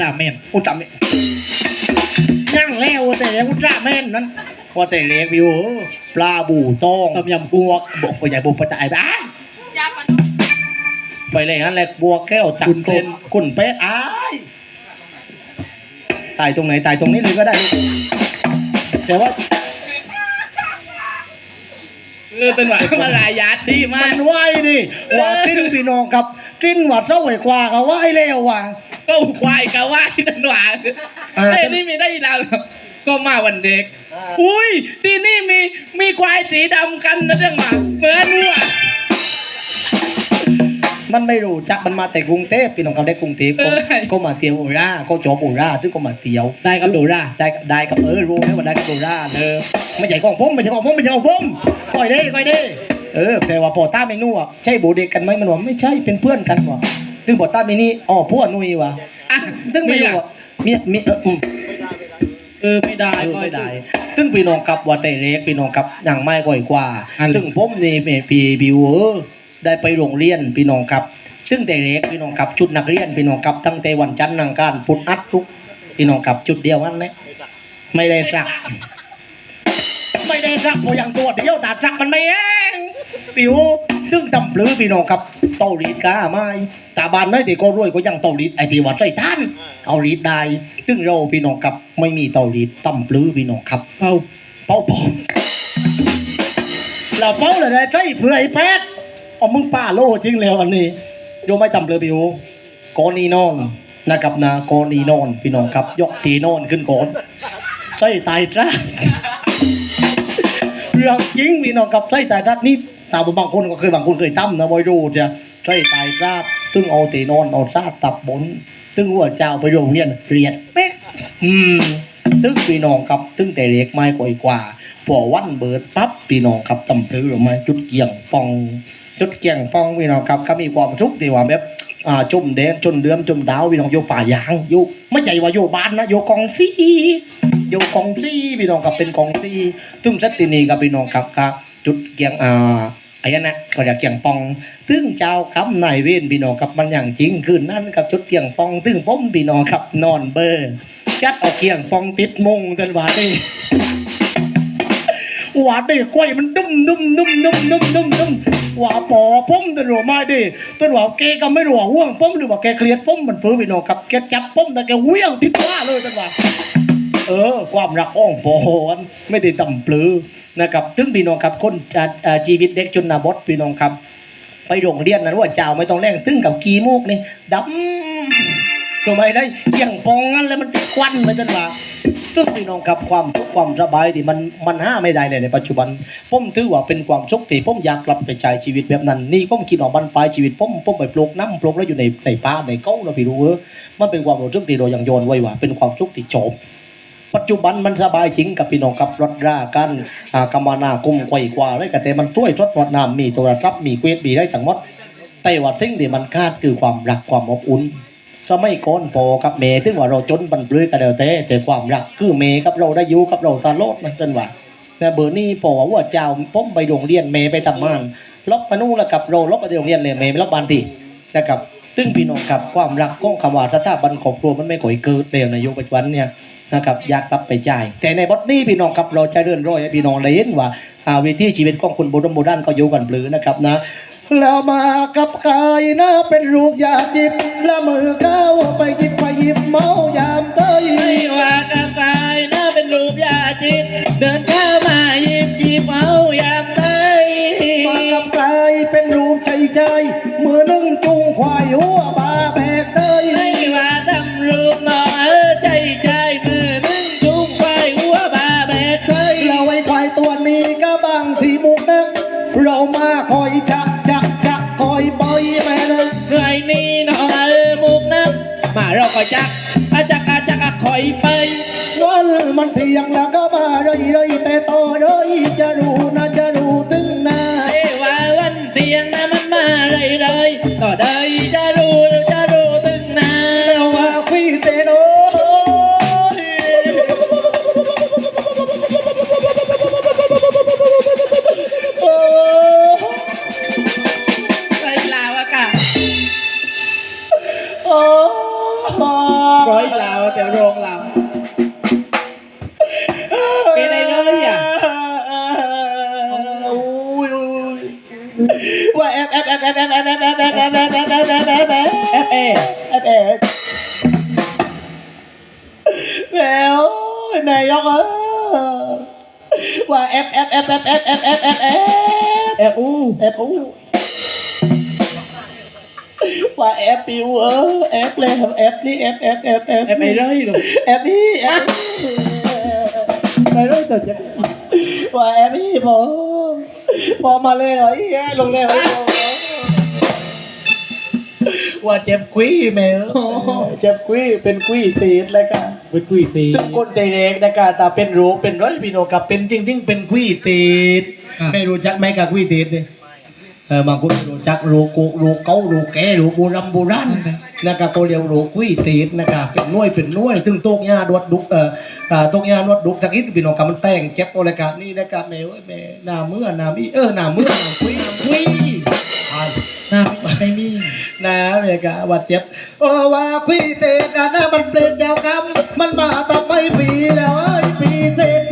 ราเมนอุตส่าห์ไม่นั่งแล้วแต่อุตส่าห์แม่นนั้นว่าแต่เล็กวิวเออปลาบูต้องต้มยำบวกบวกไปใหญ่บวกไปตายบ้านไปเลยงั้นแหละบวกแก้วจักรเต้นกุ่นเป๊ะอ้ายตายตรงไหนตายตรงนี้เลยก็ได้ลูกแต่ว่าเออเป็นหวานมาลายาดดีมามักนไหวดิว่ากิ้นพี่น้องกับกิ้นหวัดเศร้าไหวกว่ากับไหวแล้วว่ะ ก็ควายกะว่าที่นั่นหวานเออเอ้ยนี่มีได้แล้วก็มาวันเด็ก อุ้ยที่นี่มีมีควายสีดำกันนะเรื่องมาเหมือนว่ะมันไม่รู้จักมันมาแต่กรุงเทพพี่น้องกับได้กรุงเทพก็ก็มาเที่ยวโอราก็จบโอราซึ่งก็มาเที่ยวได้กับดูร่าได้ได้กับเออรู้ไหมว่าได้กับโดราเออไม่ใช่ของผมไม่ใช่ของผมไม่ใช่ของผมปล่อยได้ปล่อยได้เออแต่ว่าพอต้าเมนูอะใช่โบเด็กกันไหมมันว่าไม่ใช่เป็นเพื่อนกันว่ะ ซึ่งพอต้าเมนี่อ๋อพวกนุยว่ะอะซึ่งไม่รู้อะมีมีเอออืมเออไม่ได้เออไม่ได้ซึ่งพี่น้องกับว่าแต่เล็กพี่น้องกับอย่างไม่ก่อยกว่า อันซึ่งผมนี่พี่บิวเออได้ไปโรงเรียนพี่น้องครับ ซึ่งแต่เล็กพี่น้องกับชุดนักเรียนพี่น้องกับตั้งแต่วันจันทร์อังคารพุธอัดทุกพี่น้องกับชุดเดียวกันนะไม่ได้สัก ไม่ได้สักพออย่างตัวเดียวแต่สักมันไม่เองปิวตึ้งตำปลือพี่น้องครับ เตารีดกาไม่ตาบานน้อยแต่ก็รวยก็ยังเตารีดไอ้ที่ว่าใส่ท่านเอารีดได้ตึ้งเราพี่น้องครับไม่มีเตารีดตำปลือพี่น้องครับเอาเป้าปอมเราเป้าเลยได้ใช่เผื่อไอ้แป๊ดเอามึงป้าโลจริงแล้วอันนี้โยมไม่ตำปลือปิวกอนีนอนนะครับนะกอนีนอนพี่น้องครับ ยกทีนอนขึ้นก่อนใส่ตายจ้าเรื่องจริงพี่น้องกับไส้ตายรัดนี่ตามบางคนก็เคยบางคนเคยตั้มนะบอยรูจะ ไส้ตายราดซึ่งเอาตีนอนเอาซาดตับบนซึ่งหัวเจ้าไปโรงเรียนเรียนเป๊ะอืมซึ่งพี่น้องกับซึ่งแต่เล็กไม่กว่ากว่าพอวันเบิดปั๊บพี่น้องครับตำพื้หรือไม่จุดเกี่ยงปอง จุดเกี่ยงปองพี่น้องครับก็มีความสุกขที่ว่าแบบอ่าจุ่มเดนจนเดือมจุ่มดาวพี่น้องโยป่ายางโยไม่ใช่ว่าโยบ้านนะโยกองซีโยกองซีพี่น้องกับเป็นกองซีซึ่งสัตตินีกับพี่น้องครับครับจุดเกียงอ่า อ้นั่นนะก็เรียกเกียงปองซึ่งเจ้าคำนายเวนพี่น้องครับมันอย่างจริงคืนนั้นกับจุดเกียงปองซึ่งผมพี่น้องครับนอนเบอร์จัดเอาเกียงปองติดมงจนว่าได้หวาดได้กล้วยมันดุ้มดุ้มดุ้มดุ้มดุ้มดุ้มดุ้มหวาปอผมตัวมาดิตัวแกก็ไม่รัวห่วงผมหรือว่าแกเครียดผมมันเพื่อพี่น้องครับแกจับผมแต่แกเวี่ยงติดว่าเลยตัวเออความรักอ้องโปนไม่ได้ต่ำปลือนะครับถึงพี่น้องครับคนชีวิตเด็กจนนาบดพี่น้องครับ ไปโรงเรียนนั้นว่าเจ้าไม่ต้องแรงตึงกับกีมูกนี่ดำทำไมได้เกี่ยงฟองงั้นแล้วมันควันไปจนว่าซึ่งพี่น้องครับความทุกข์ความสบายที่มันมันห้าไม่ได้เลยในปัจจุบันผมถือว่าเป็นความสุขที่ผมอยากกลับไปใช้ชีวิตแบบนั้น นี่ผมคิดว่าบรรปลายชีวิตผมผมไปปลูกน้ำปลูกแล้วอยู่ในในป่าในเก้าเราพี่รู้เออมันเป็นความรู้สึกที่เรายังโยนไว้ว่าเป็นความสุขที่โฉม ปัจจุบันมันสบายจริงกับพี่น้องกับรถรากันอ่ากำมนากุมไกวกว่าอะไรกันแต่มันช่วยทดวัดน้ำมีโทรศัพท์มีเควสมีได้ทั้งหมดแต่ว่าสิ่งที่มันขาดคือความรักความอบอุ่นจะไม่ก้นพอกับเมย์ถึงว่าเราจนบันปลื้กันแล้วแต่แต่ความรักคือเมย์กับเราได้อยู่กับเราตลอดนะต้นว่าแต่เบอร์นี้พอว่าเจ้าผมไปโรงเรียนเมย์ไปทำงานลบมานู่นแล้วกับเราลบไปโรงเรียนเลยเมย์ไม่ลบบานทีนะครับซึ่งพี่น้องกับความรักของคำว่าสถาบันครอบครัวมันไม่ก่อยเกิดเร็วในยุคปัจจุบันเนี่ย นะครับอยากกลับไปจ่าย แต่ในบทนี้พี่น้องครับเราจะเดินร้อยให้พี่น้องได้เห็นว่าอ่าวิธีชีวิตของคนโบราณโบราณก็อยู่กันปลือนะครับนะแล้วมากับกายนะเป็นรูปยาจิตและมือก้าวไปหยิบไปหยิบเมายามเตยไม่ว่ากระกายน่าเป็นรูปยาจิต เดินเข้ามาหยิบหยิบเอายามได้มากับกายเป็นรูปใจใจมือนึ่งจูงควายหัวบาแบกเตยไม่ว่า ยงแล้วก็มาเรื่อยเรื่อยแต่ต่อเรื่อยจะรู้นะจะรู้ตึงหนาเอว่าวันเตียงนะมันมาเลยเลยต่อได้จะรู้จะรู้ตึงนาเราว่าคุยเตโนโอ้ไปลาวอะค่ะโอ้ร้อย อฟเอฟแอบอู้เอฟอู้ว่าเอฟปิวเออเอฟเลยเอฟนี่เอฟเอฟเอฟเอฟแอบไปเลยลูกเอฟนี่เอฟไปเลยตัวจะว่าเอฟนี่พอพอมาเลยเหรอไอ้แย่ลงเลยเหรอว่าเจ็บกุ้ยแม่เออเจ็บกุ้ยเป็นกุ้ยตีดเลยกัน ไปคุยตีตึงคนเด็กนะคะแต่เป็นรูปเป็นร้อยพี่โนกับเป็นจริงๆเป็นกุ้ยตีดไม่รู้จักไหมกับกุ้ยตีดเนี่ยเออบางคนไม่รู้จักรูกุรูเก้ารูแก่รูโบราณโบราณนะครับเขาเรียกรูกุ้ยตีดนะครับเป็นหน่วยเป็นหน่วยถึงโต๊ะยาดวดดุกเอ่ออ่าโต๊ะยาดวดดุกตะกี้พี่โนกับมันแต่งเจ็บอะไรกันนี่นะครับแม่เอ้ยแม่หน้าเมื่อหน้ามีเออหน้าเมื่อหน้ากุ้ยคุยอ่า หน้าไม่มีนะเมกาวัดเจ็บโอ้ว่าคุยเตะนะนะมันเปลี่ยนเจ้ากรรมมันมาทำไมปีแล้วไอ้ปีเศษ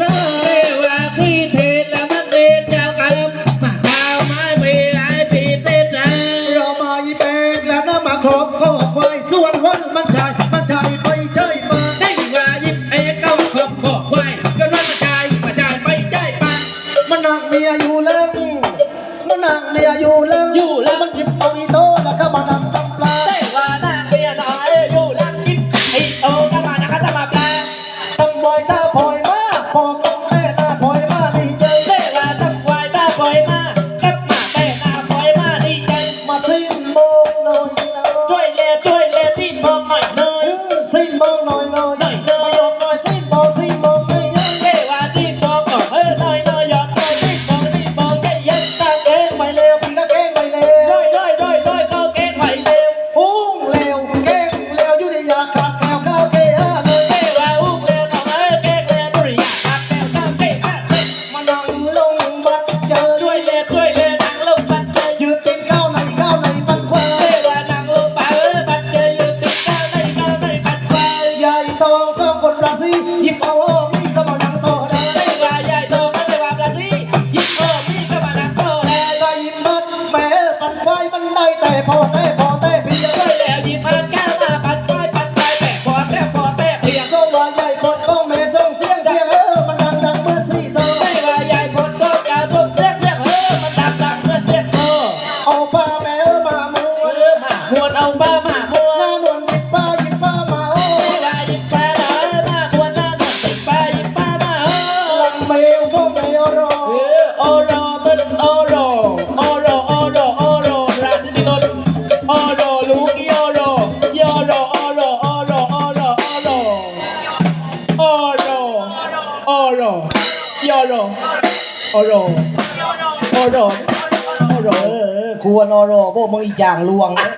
วนอรอพวกมึงอีจางลวงนะ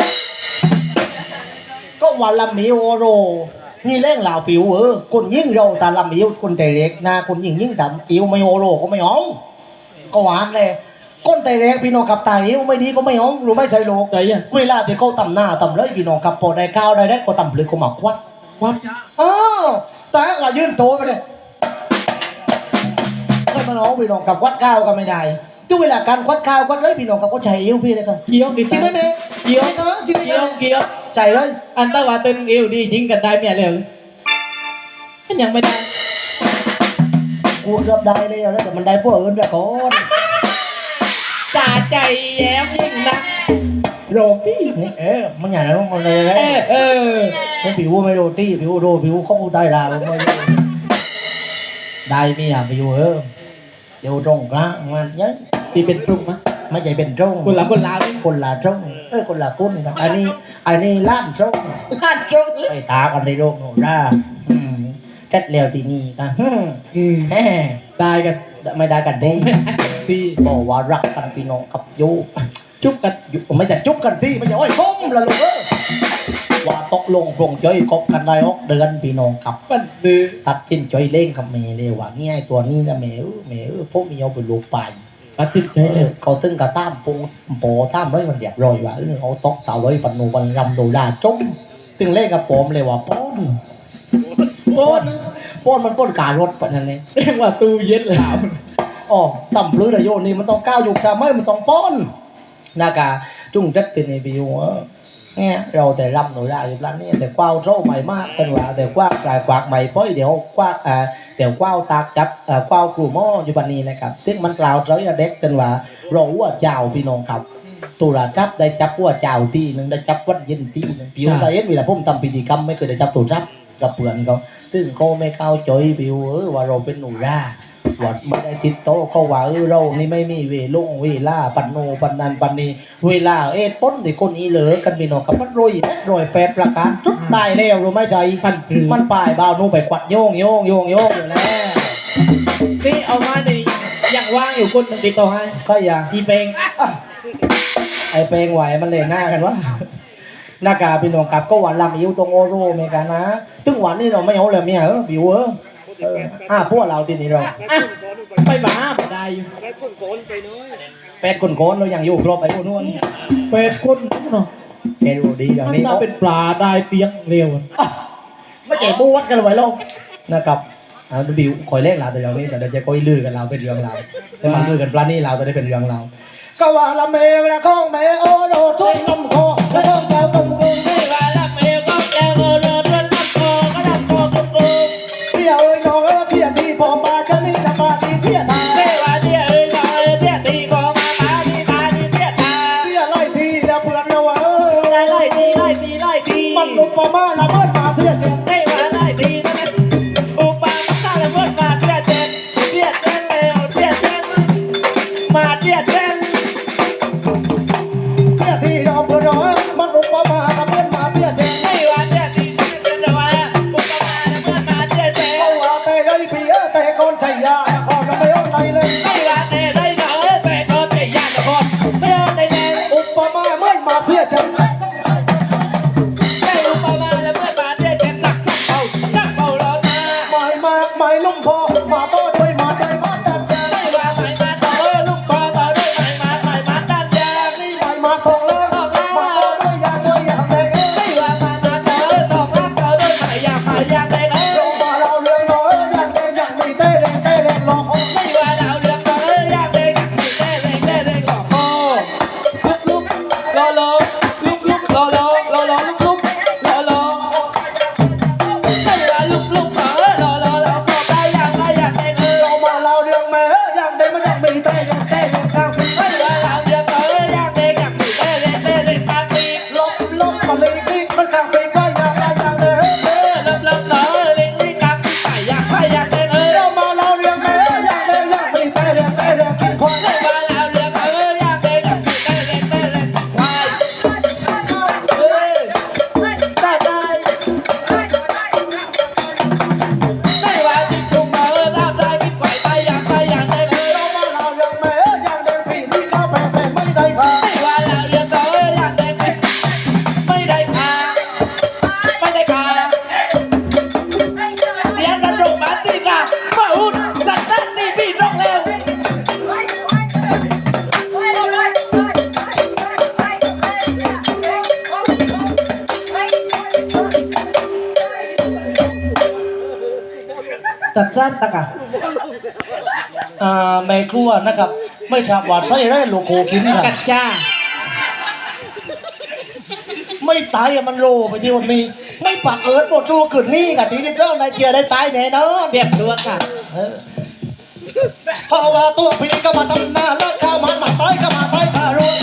ก็วันละหมีโอโร นี่แรงเหล่าผิวเออคนยิ่งเราตาลำอิวคนแต่เล็กนะคนยิ่งยิ่งดำอิวไม่โอโรก็ไม่เอาก็หวานเลยก้นแต่เล็กพี่น้องกับตาอิวไม่ดีก็ไม่เอารู้ไหม่ใช่โลกใจอะเวลาที่เขาตำหน้าตำเลยพี่น้องกับพอได้ข้าวได้ได้ก็ตำพลึกก็มาควัดวัดอ้าวแต่ว่ายืนโตไปเลยก็มาน้องพี่น้องกับควัดข้าวก็ไม่ได้ ทุกเวลาการควัดข้าวควัดเลยพี่น้องกับก็ใช้อิวพี่เลยกันเกี่ยวกี่จริงไหมแม่เกี่ยวเออจริงไหมเกี่ยวเกี่ยวใจเลยอันตว่าเต้นเอวดียิงกันได้เมียเร็วอันยังไม่ได้กูเกือบได้เลยแล้วแต่มันได้พวกอื่นแต่ก่อนจ่าใจแย้มยิ่งนักโรตี้นี่เออมันอย่างนั้นมันเลยเออเออมันผิวไม่โรตี้ผิวโรผิวเขาพูดได้ละไม่ได้ได้มีอะผิวเออเดี๋ยวตรงกลางมันเยอะ พี่เป็นปรุงมะ ไม่ใช่เป็นตรงคนละคนลาวนี่ คนละตรงเออคนละกุ้นครับอันนี้ อันนี้ล้านตรงลาดตรงไปตากันในโลกโน่นนะอืมแค่เลี้ยวที่นี่กันฮึ่มอืมแฮ่ได้กันไม่ได้กันเด้พี่บอกว่ารักกันพี่น้องกับยูจุ๊บกันยูไม่จะจุบกันพี่ไม่จะโอ้ยก้มละลูกเออว่าตกลงปรงใจกบกันได้ออกเดือนพี่น้องกับปันดื้อ ตัดสินใจเล่นกับเมย์เลยว่าง่ายตัวนี้นะเมย์เออเมย์เออพวกนี้เอาไปลูกไป ปัดติดใจเอเลอยเขาตึงกระต้ามปูโปต้ามไว้มันเรียบร้อยว่าเออเอาตกเต่าไว้ปันนูปันรำโดดาจมตึงเล่นกับผมเลยว่าป้อนโอ้นป้อนมันป้นการรถปะนั่นเองเรียกว่าตู้เย็นแล้วอ๋อต่ำพลื้นโยนี่มันต้องก้าวอยู่จะไม่มันต้องป้อนนากาจุ้งจัดเป็นไอบิว เออเนี่ยเราแต่รำหนูได้อยู่แล้วเนี่ยแต่กว้าวโซ่ใหม่มากกันว่าแต่กว้าวปลายกวากใหม่เพราะเดี๋ยวกว้าวอ่าเดี๋ยวกว้าวตากจับอ่ากว้าวกลุ่มอ้ออยู่บันนี้นะครับซึ่งมันกล่าวเร้อยเด็กกันว่าเราว่าเจ้าพี่น้องครับตุลาจับได้จับว่าเจ้าที่หนึ่งได้จับวัดเย็นที่หนึ่งผิวได้เห็นเวลาผมทำพิธีกรรมไม่เคยได้จับตุรับกับเพื่อนเขาซึ่งเขาไม่เข้าใจผิวเออว่าเราเป็นหนูรา วัดไม่ได้ติดโตะเขาว่าเออเรานี่ไม่มีเวลงเวลาปันโนปันนันปันนีเวลาเอ็ดป้นที่คนนี้เหลือกันพี่น้องกับมันรวยนะรวยแปดประการจุดได้แล้วรู้ไหมใจพันคือมันป่ายบ่าวนู่นไปกวัดโยงโยงโยงโยงอยู่แล้วนี่เอามาในยังว่างอยู่คนหนึ่งติดต่อให้ก็อย่าอีเพลงอะไอเพลงไหวมันเลยหน้ากันวะหน้ากาพี่น้องกับก็หวานลำอิวตรงโอโรเมกันนะตึงหวานนี่เราไม่เอาเลยเมียเออบิวเออ เอออะพวกเราทีนี้เราอะไปบ้าบ่ได้อยู่แปดคนโคนเรายังอยู่ครบไอ้พวกนู้นเป็ดคนเนาะแกดูดีอย่างมันนี้น่าเป็นปลาได้เตียงเร็วอะไม่เจ็บบูวัดกันเลยไว้ลงนะครับอ่าบิวคอยเล่นเราแต่เดี๋ยวนี้แต่เดี๋ยวจะคอยลือกันเราเป็นเรื่องเราแต่มันลือกันปลานี่เราจะได้เป็นเรื่องเราก็ว่าละเมเวลาของแม่โอโรทุกน้ำคอแล้วของเจ้ากำกงไม่ว่ารั มันลุ นตะกะอ่าแม่ครัวนะครับ ไม่ทราบว่าใส่ได้โลโก้กินคกัรับดจ้า ไม่ตายอะมันโลไปที่วันนี้ ไม่ปักเอิร์ดหมดรูขืนนี่กับดิจิทัลนายเจียได้ตายแน่นอนเตรียมตัวค่ะ เออเพราะว่าตัวพี่ก็มาทำหน้าแล้วข้าวมันมาตายก็มาตายพารวย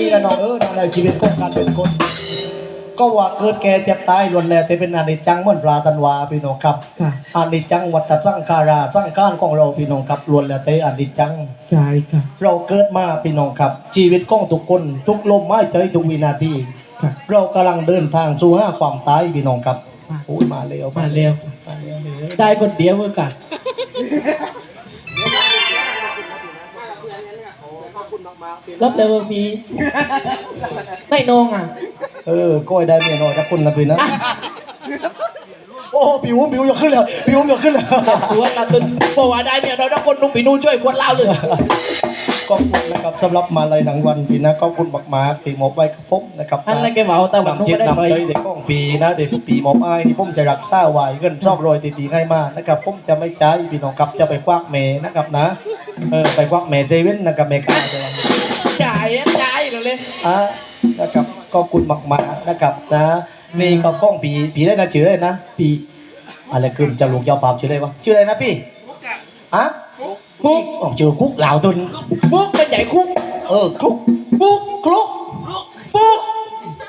นี่นะน้องเออในชีวิตของการเป็นคน ก็ว่าเกิดแก่เจ็บตายล้วนแล้วแต่เป็นอนิจจังเหมือนปลาตันวาพี่น้องครับค่ะ อนิจจังวัฏสังขาราสังขารของเราพี่น้องครับล้วนแล้วแต่อนิจจัง ใช่ค่ะ เราเกิดมาพี่น้องครับ ชีวิตของทุกคน ทุกลมหายใจทุกวินาทีค่ะ เรากำลังเดินทางสู่ห้าความตายพี่น้องครับโอ้ยมาเร็วมาเร็ว มาเร็วมาเร็ว ได้คนเดียวเมื่อกัน รับเร็วพี่ได้นองอะ เออก้อยได้เมียน้อยนะคุณนะพี่นะ โอ้ผิวผมผิวอยากขึ้นแล้วผิวผมอยากขึ้นแล้วตัวตาตึนเพราะว่าได้เมียน้อยแล้วคนนุ่มปีนูช่วยคนเล่าเลย ขอบคุณนะครับสำหรับมาลัยหนังวันปีนะขอบคุณมากๆที่มอบไว้กับผมนะครับอันนั้นแกบอกแต่วันนำนู้นจิตไม่ได้ไปนำใจเด็กก้องปีนะเด็กปีมอบอ้ายนี่ผมจะรักษาไว้เงินชอบรอยตีๆง่ายมากนะครับผมจะไม่ใช้พี่น้องครับจะไปควักเมนะครับนะเออไปควักเมเซเว่นนะครับเมกาจะจ่ายอะจ่ายเลยเลยอะนะครับขอบคุณมากๆนะครับนะนี่ก็ก้องปีปีได้นะชื่ออะไรนะปีอะไรขึ้นจะลูกยาวปามชื่ออะไรวะชื่ออะไรนะพี่อะ ฟุกออกชื่อคุกเหล่าตุนฟุกเป็นใหญ่คุก เออคลุกฟุกคลุกฟุก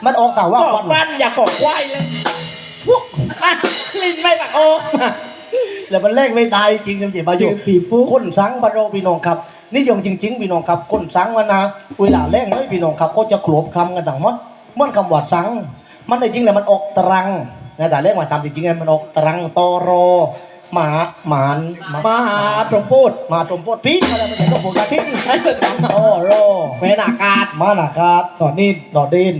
มันออกแต่ว่าบอกควันฟันอย่ากอกควายเลยฟุกอะลิ้นไม่ปากโอ้แล้วมันเลขไม่ตายจริงจริงๆมาอยู่ปีฟุกคนสังบารโรพี่น้องครับนิยมจริง ๆ พี่น้องครับคนสังมันนะเวลาแรกเลยพี่น้องครับ ก็จะขลบคำกันต่างหมดเหมันคำว่าสัง มันในจริงแล้วมันออกตรังนะแต่แรกมาตามจริงๆแล้วมันออกตรังตอรอ หมาหมานหมามาหาตรงพูดมาตรมโพดปีอะไรไม่ใช่ต้องผมกระทิ้งไอ้เด็กตอรอเวลากาศมาหนากาดตอนนี้ดอดิน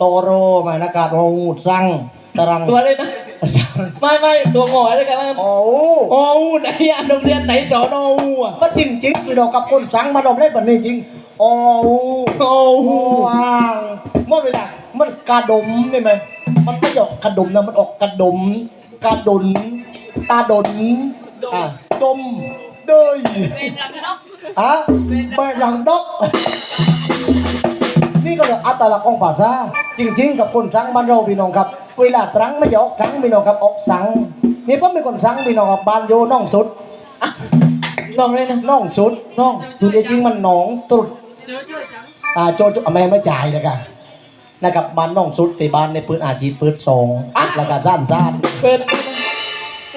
ตอรอมาหนากาดหูสังตรังตัวเลยนะ สังไม่ไม่ตัวหงอยด้วยกันแล้วกันโอ้โอ้ไหนอะโรงเรียนไหนจอนออะมันจริงจริงๆพี่น้องกับคนสังมาดอมเล่นแบบนี้จริงโอ้โอ้โหอ่างเมื่อเวลามัน กระดมนี่ไหมมันไม่ใช่ออกกระดมนะมันออกกระดมกระดนตาดนอะดมเดยอะเปิดหลังดอก นี่ก็เลยอัตลักษณ์ของภาษาจริง ๆ กับคนสังบ้านเราพี่น้องครับ เวลาตรังไม่ใช่ออกสังพี่น้องครับออกสัง นี่ผมเป็นคนสังพี่น้องครับบ้านโยน้องสุดลองเลยนะน้องสุดน้องสุดจริงๆมันหนองตรุดอ่าโจโจอะไม่ไม่จ่ายเลยกัน นะครับบ้านน้องสุดตีบ้านในปืนอาชีพปืนสองแล้วก็ซ่านซ่านเปิด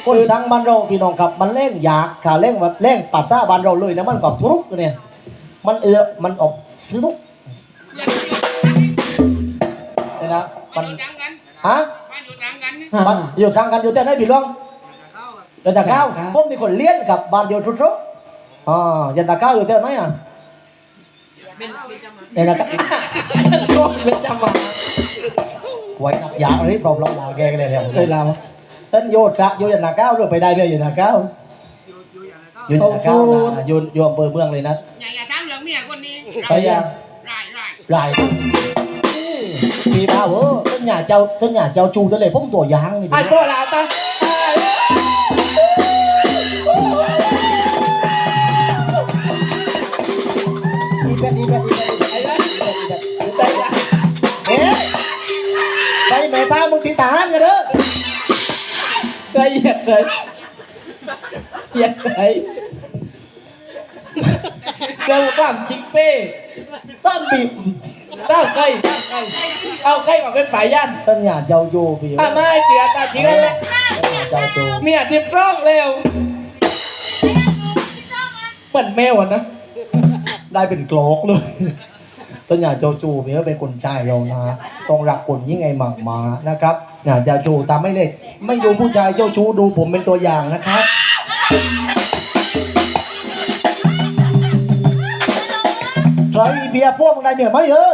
คนสังบ้านเราพี่น้องครับมันเล่งยากขาเล่งแบบเล่งปัดซ่าบ้านเราเลยนะมันก็ทุกเนี่ยมันเอือมันออกทุกเนี่ยนะมันฮะบ้านอยู่ทางกันอยู่แต่ไหนพี่หลวงเดินตะเก้าผมมีคนเลี้ยนกับบ้านเดียวทุกทุกอ๋อยันตะเก้าอยู่แต่ไหนอะ เดินตะเก้าโดนเป็นจำมาไว้นับยาอะไรปลอบเราลาแกกันเลยเนี่ยเคยลาเต้นโยตระโยยันตะเก้าด้วยไปได้เลยยันตะเก้าอยู่ยันตะเก้านะอยู่อยู่อำเภอเมืองเลยนะอย่าอย่าถามเรื่องเมียคนนี้ใช่ยังร้ายร้ายหลายปีบ้าเออต้นหญ้าเจ้าต้นหญ้าเจ้าจูตัวเลยผมตัวยางนี่ไอ้พี่โบราณตา เหยียดเลยเหยียดเลยเร็วความจิกเป้ต้นบีเต้าไก่เอาไก่มาเป็นป่ายันต้นหญ้าเจ้าโยบีอะไม่เสียตาจริงเลยต้นหญ้าเจ้าโจเมียจิบร้องเร็วเหมือนแมวอะนะ ได้เป็นโกลกเลยต้นอย่าโจจูเพื่อเป็นคนชายเรานะต้องรักคนยิ่งไงหมากหมานะครับ อย่าจะจูตามไม่เลยไม่ดูผู้ชายเจ้าชู้ดูผมเป็นตัวอย่างนะครับ ใครเบียร์พวกมึงได้เมียไหมเออ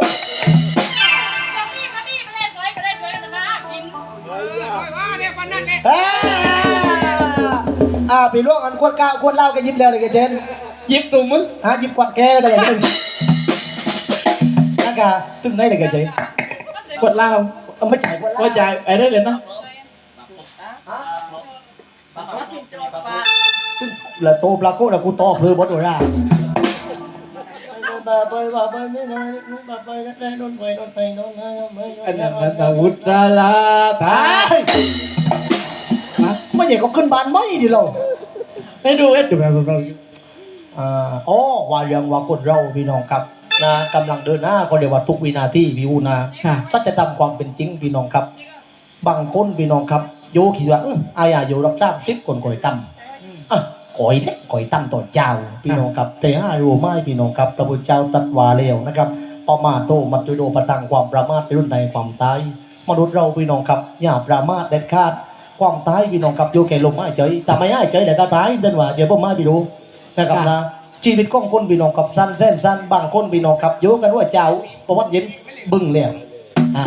นี่มานี่เล่นสวยเล่นสวยกันจะมากินเออว่าเนี่ยวันนั้นเลยอ่าอ่าปีล่วงกันขวดก้าวขวดเหล้าแกยิ้มแล้วเลยแกเจน ยิบตุ่มมึงฮะยิ้มกวัดแกแต่อย่างนี้นักกาตึ้งได้เลยแกเจนกดเหล้า เอาไม่จ่ายขวดเหล้าว่าใจไอ้ได้เลยนะตึ้งแล้วโตปลาโก้แล้วกูต่อเพลือบดโอราไปว่าไปไม่น้อยนุ๊กไปได้นนไปนนไปนนไปนนไปอันนั้นมันอาวุธสาลาตายไม่ใหญ่ก็ขึ้นบ้านไม่ดิเราให้ดูเอ๊ะจุดแบบเราอ่าอ๋อว่าเรื่องว่าคนเราพี่น้องครับ นะกำลังเดินหน้าก็เรียกว่าทุกวินาทีพี่อูนาค่ะสัจธรรมความเป็นจริงพี่น้องครับ บางคนพี่น้องครับ โยคิดว่าอื้ออายาอยู่รักตามคลิปคนก่อยตั้มอะก่อยเล็กก่อยตั้มต่อเจ้าพี่น้องครับ แต่ห้ารู้ไหม่พี่น้องครับพระพุทธเจ้าตรัดว่าแล้วนะครับประมาทโตมัตตุโดปะตังความประมาทเป็นรุ่นใดความตายมนุษย์เราพี่น้องครับอย่าประมาทเด็ดขาดความตายพี่น้องครับโยแก่ลมหายใจแต่ไม่หายใจเดี๋ยวก็ตายเดินว่าเจอพ่อมาพี่ดูนะครับนะ ชีวิตของคนพี่น้องครับสั้นแสนสั้นบางคนพี่น้องครับโยกันว่าเจ้าประวัติเย็นบึ้งแล้วอ่า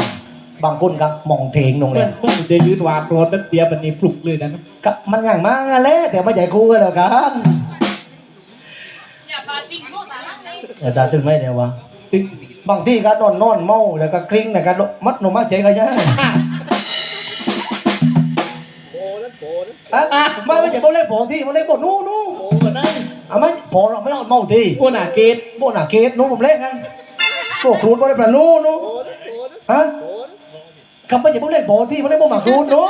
บางคนครับมองเทงลงเลเพื่อยนเพื่อนจะยืนวางโคลนนักเดียวมันนี่ปลุกเลยนะก็มันอย่างมากนั่นแหละแต่ไม่ใช่คู่กันแล้วกันอย่าปาปิ้งโม่ตาลังเลยแต่ตาตึงไม่เดียววะบางที่ก็นอนนอนเมาแล้วก็กลิ้งแล้วก็มัดหนมมัดใจก็ยังอะไม่ไม่ใช่โบเล่โบที่โบเล่โบนู้นู้โอ้นั่น อะไม่พอเราไม่เอาเมาทีพวกหนาเกตโบหนาเกตนู้ผมเล่นกันโบครูดโบเล่ปลานู้นู้ฮะคำไม่ใช่โบเล่โบที่โบเล่โบหมาครูดนู้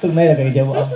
ตึงไม่เลยกันเจ้าบ่มอง